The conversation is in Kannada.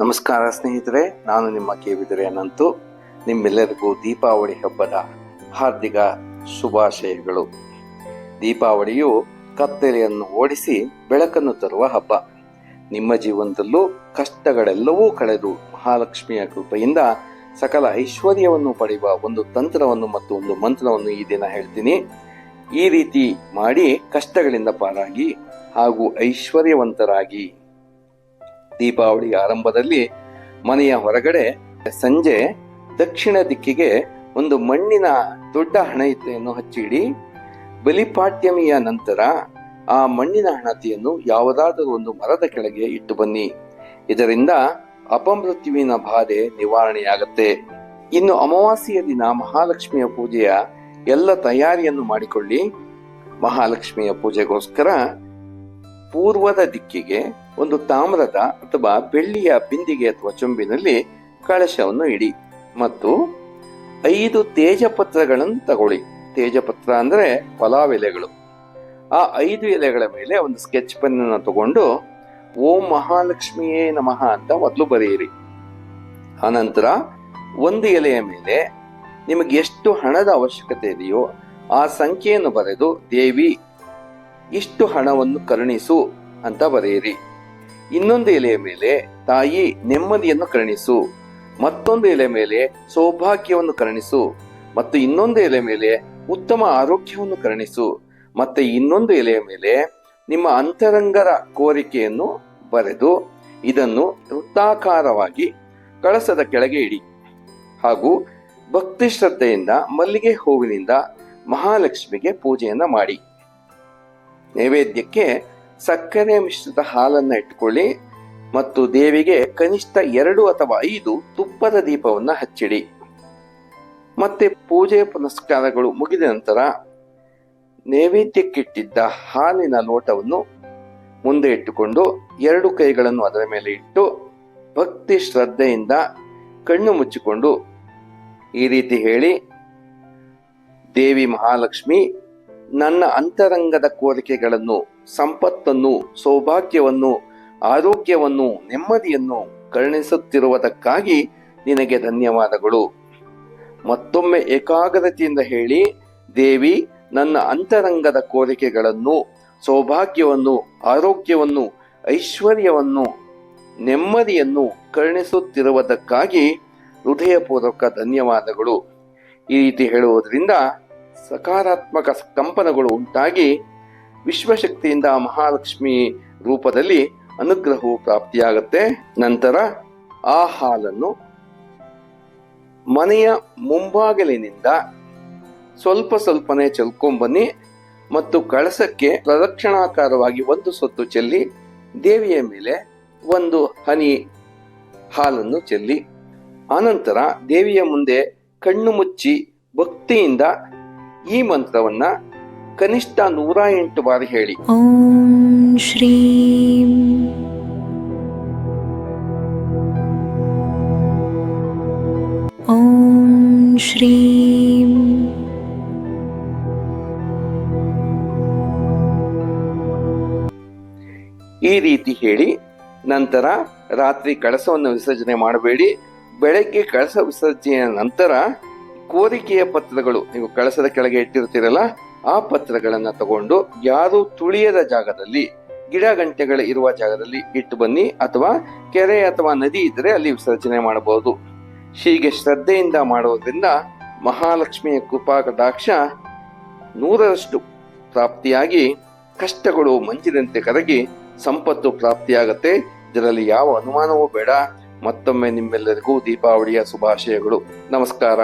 ನಮಸ್ಕಾರ ಸ್ನೇಹಿತರೆ, ನಾನು ನಿಮ್ಮ ಕೇವಿದರೆ ಅನಂತು. ನಿಮ್ಮೆಲ್ಲರಿಗೂ ದೀಪಾವಳಿ ಹಬ್ಬದ ಹಾರ್ದಿಕ ಶುಭಾಶಯಗಳು. ದೀಪಾವಳಿಯು ಕತ್ತಲೆಯನ್ನು ಓಡಿಸಿ ಬೆಳಕನ್ನು ತರುವ ಹಬ್ಬ. ನಿಮ್ಮ ಜೀವನದಲ್ಲೂ ಕಷ್ಟಗಳೆಲ್ಲವೂ ಕಳೆದು ಮಹಾಲಕ್ಷ್ಮಿಯ ಕೃಪೆಯಿಂದ ಸಕಲ ಐಶ್ವರ್ಯವನ್ನು ಪಡೆಯುವ ಒಂದು ತಂತ್ರವನ್ನು ಮತ್ತು ಒಂದು ಮಂತ್ರವನ್ನು ಈ ದಿನ ಹೇಳ್ತೀನಿ. ಈ ರೀತಿ ಮಾಡಿ ಕಷ್ಟಗಳಿಂದ ಪಾರಾಗಿ ಹಾಗೂ ಐಶ್ವರ್ಯವಂತರಾಗಿ ದೀಪಾವಳಿ ಆರಂಭದಲ್ಲಿ ಮನೆಯ ಹೊರಗಡೆ ಸಂಜೆ ದಕ್ಷಿಣ ದಿಕ್ಕಿಗೆ ಒಂದು ಮಣ್ಣಿನ ದೊಡ್ಡ ಹಣತೆಯನ್ನು ಹಚ್ಚಿಡಿ. ಬಲಿಪಾಡ್ಯಮಿಯ ನಂತರ ಆ ಮಣ್ಣಿನ ಹಣತೆಯನ್ನು ಯಾವುದಾದರೂ ಒಂದು ಮರದ ಕೆಳಗೆ ಇಟ್ಟು ಬನ್ನಿ. ಇದರಿಂದ ಅಪಮೃತ್ಯುವಿನ ಬಾಧೆ ನಿವಾರಣೆಯಾಗತ್ತೆ. ಇನ್ನು ಅಮಾವಾಸ್ಯೆಯ ದಿನ ಮಹಾಲಕ್ಷ್ಮಿಯ ಪೂಜೆಯ ಎಲ್ಲ ತಯಾರಿಯನ್ನು ಮಾಡಿಕೊಳ್ಳಿ. ಮಹಾಲಕ್ಷ್ಮಿಯ ಪೂಜೆಗೋಸ್ಕರ ಪೂರ್ವದ ದಿಕ್ಕಿಗೆ ಒಂದು ತಾಮ್ರದ ಅಥವಾ ಬೆಳ್ಳಿಯ ಬಿಂದಿಗೆ ಅಥವಾ ಚೊಂಬಿನಲ್ಲಿ ಕಳಶವನ್ನು ಇಡಿ ಮತ್ತು ಐದು ತೇಜಪತ್ರಗಳನ್ನು ತಗೊಳ್ಳಿ. ತೇಜಪತ್ರ ಅಂದ್ರೆ ಪಲಾವ್ ಎಲೆಗಳು. ಆ ಐದು ಎಲೆಗಳ ಮೇಲೆ ಒಂದು ಸ್ಕೆಚ್ ಪೆನ್ ಅನ್ನು ತಗೊಂಡು, ಓಂ ಮಹಾಲಕ್ಷ್ಮಿಯೇ ನಮಃ ಅಂತ ಮೊದಲು ಬರೆಯಿರಿ. ಆನಂತರ ಒಂದು ಎಲೆಯ ಮೇಲೆ ನಿಮಗೆ ಎಷ್ಟು ಹಣದ ಅವಶ್ಯಕತೆ ಇದೆಯೋ ಆ ಸಂಖ್ಯೆಯನ್ನು ಬರೆದು, ದೇವಿ ಇಷ್ಟು ಹಣವನ್ನು ಕರುಣಿಸು ಅಂತ ಬರೆಯಿರಿ. ಇನ್ನೊಂದು ಎಲೆಯ ಮೇಲೆ ತಾಯಿ ನೆಮ್ಮದಿಯನ್ನು ಕರುಣಿಸು. ಮತ್ತೊಂದು ಎಲೆ ಮೇಲೆ ಸೌಭಾಗ್ಯವನ್ನು ಕರುಣಿಸು. ಮತ್ತು ಇನ್ನೊಂದು ಎಲೆ ಮೇಲೆ ಉತ್ತಮ ಆರೋಗ್ಯವನ್ನು ಕರುಣಿಸು. ಮತ್ತೆ ಇನ್ನೊಂದು ಎಲೆಯ ಮೇಲೆ ನಿಮ್ಮ ಅಂತರಂಗರ ಕೋರಿಕೆಯನ್ನು ಬರೆದು ಇದನ್ನು ವೃತ್ತಾಕಾರವಾಗಿ ಕಳಸದ ಕೆಳಗೆ ಇಡಿ. ಹಾಗೂ ಭಕ್ತಿ ಶ್ರದ್ಧೆಯಿಂದ ಮಲ್ಲಿಗೆ ಹೂವಿನಿಂದ ಮಹಾಲಕ್ಷ್ಮಿಗೆ ಪೂಜೆಯನ್ನ ಮಾಡಿ. ನೈವೇದ್ಯಕ್ಕೆ ಸಕ್ಕರೆ ಮಿಶ್ರಿತ ಹಾಲನ್ನ ಇಟ್ಕೊಳ್ಳಿ ಮತ್ತು ದೇವಿಗೆ ಕನಿಷ್ಠ ಎರಡು ಅಥವಾ ಐದು ತುಪ್ಪದ ದೀಪವನ್ನು ಹಚ್ಚಿಡಿ. ಮತ್ತೆ ಪೂಜೆ ಪುನಸ್ಕಾರಗಳು ಮುಗಿದ ನಂತರ ನೈವೇದ್ಯಕ್ಕಿಟ್ಟಿದ್ದ ಹಾಲಿನ ಲೋಟವನ್ನು ಮುಂದೆ ಇಟ್ಟುಕೊಂಡು ಎರಡು ಕೈಗಳನ್ನು ಅದರ ಮೇಲೆ ಇಟ್ಟು ಭಕ್ತಿ ಶ್ರದ್ಧೆಯಿಂದ ಕಣ್ಣು ಮುಚ್ಚಿಕೊಂಡು ಈ ರೀತಿ ಹೇಳಿ, ದೇವಿ ಮಹಾಲಕ್ಷ್ಮಿ ನನ್ನ ಅಂತರಂಗದ ಕೋರಿಕೆಗಳನ್ನು, ಸಂಪತ್ತನ್ನು, ಸೌಭಾಗ್ಯವನ್ನು, ಆರೋಗ್ಯವನ್ನು, ನೆಮ್ಮದಿಯನ್ನು ಕರುಣಿಸುತ್ತಿರುವುದಕ್ಕಾಗಿ ನಿನಗೆ ಧನ್ಯವಾದಗಳು. ಮತ್ತೊಮ್ಮೆ ಏಕಾಗ್ರತೆಯಿಂದ ಹೇಳಿ, ದೇವಿ, ನನ್ನ ಅಂತರಂಗದ ಕೋರಿಕೆಗಳನ್ನು, ಸೌಭಾಗ್ಯವನ್ನು, ಆರೋಗ್ಯವನ್ನು, ಐಶ್ವರ್ಯವನ್ನು, ನೆಮ್ಮದಿಯನ್ನು ಕರುಣಿಸುತ್ತಿರುವುದಕ್ಕಾಗಿ ಹೃದಯಪೂರ್ವಕ ಧನ್ಯವಾದಗಳು. ಈ ರೀತಿ ಹೇಳುವುದರಿಂದ ಸಕಾರಾತ್ಮಕ ಕಂಪನಗಳು ಉಂಟಾಗಿ ವಿಶ್ವಶಕ್ತಿಯಿಂದ ಮಹಾಲಕ್ಷ್ಮಿ ರೂಪದಲ್ಲಿ ಅನುಗ್ರಹವು ಪ್ರಾಪ್ತಿಯಾಗುತ್ತೆ. ನಂತರ ಆ ಹಾಲನ್ನು ಮನೆಯ ಮುಂಭಾಗಲಿನಿಂದ ಸ್ವಲ್ಪ ಸ್ವಲ್ಪನೇ ಚೆಲ್ಕೊಂಬನ್ನಿ ಮತ್ತು ಕಳಸಕ್ಕೆ ಪ್ರದಕ್ಷಿಣಾಕಾರವಾಗಿ ಒಂದು ಸೊತ್ತು ಚೆಲ್ಲಿ ದೇವಿಯ ಮೇಲೆ ಒಂದು ಹನಿ ಹಾಲನ್ನು ಚೆಲ್ಲಿ. ಆನಂತರ ದೇವಿಯ ಮುಂದೆ ಕಣ್ಣು ಮುಚ್ಚಿ ಭಕ್ತಿಯಿಂದ ಈ ಮಂತ್ರವನ್ನ ಕನಿಷ್ಠ ನೂರ ಎಂಟು ಬಾರಿ ಹೇಳಿ. ಓಂ ಶ್ರೀ ಓಂ ಶ್ರೀ ಈ ರೀತಿ ಹೇಳಿ ನಂತರ ರಾತ್ರಿ ಕಳಸವನ್ನು ವಿಸರ್ಜನೆ ಮಾಡಬೇಡಿ. ಬೆಳಗ್ಗೆ ಕಳಸ ವಿಸರ್ಜನೆಯ ನಂತರ ಕೋರಿಕೆಯ ಪತ್ರಗಳು ನೀವು ಕಳಸದ ಕೆಳಗೆ ಇಟ್ಟಿರ್ತೀರಲ್ಲ, ಆ ಪತ್ರಗಳನ್ನ ತಗೊಂಡು ಯಾರು ತುಳಿಯದ ಜಾಗದಲ್ಲಿ, ಗಿಡ ಗಂಟೆಗಳು ಇರುವ ಜಾಗದಲ್ಲಿ ಇಟ್ಟು ಬನ್ನಿ, ಅಥವಾ ಕೆರೆ ಅಥವಾ ನದಿ ಇದ್ರೆ ಅಲ್ಲಿ ವಿಸರ್ಜನೆ ಮಾಡಬಹುದು. ಹೀಗೆ ಶ್ರದ್ಧೆಯಿಂದ ಮಾಡುವುದರಿಂದ ಮಹಾಲಕ್ಷ್ಮಿಯ ಕೃಪಾ ಕಟಾಕ್ಷ ನೂರರಷ್ಟು ಪ್ರಾಪ್ತಿಯಾಗಿ ಕಷ್ಟಗಳು ಮಂಜಿನಂತೆ ಕರಗಿ ಸಂಪತ್ತು ಪ್ರಾಪ್ತಿಯಾಗತ್ತೆ. ಇದರಲ್ಲಿ ಯಾವ ಅನುಮಾನವೂ ಬೇಡ. ಮತ್ತೊಮ್ಮೆ ನಿಮ್ಮೆಲ್ಲರಿಗೂ ದೀಪಾವಳಿಯ ಶುಭಾಶಯಗಳು. ನಮಸ್ಕಾರ.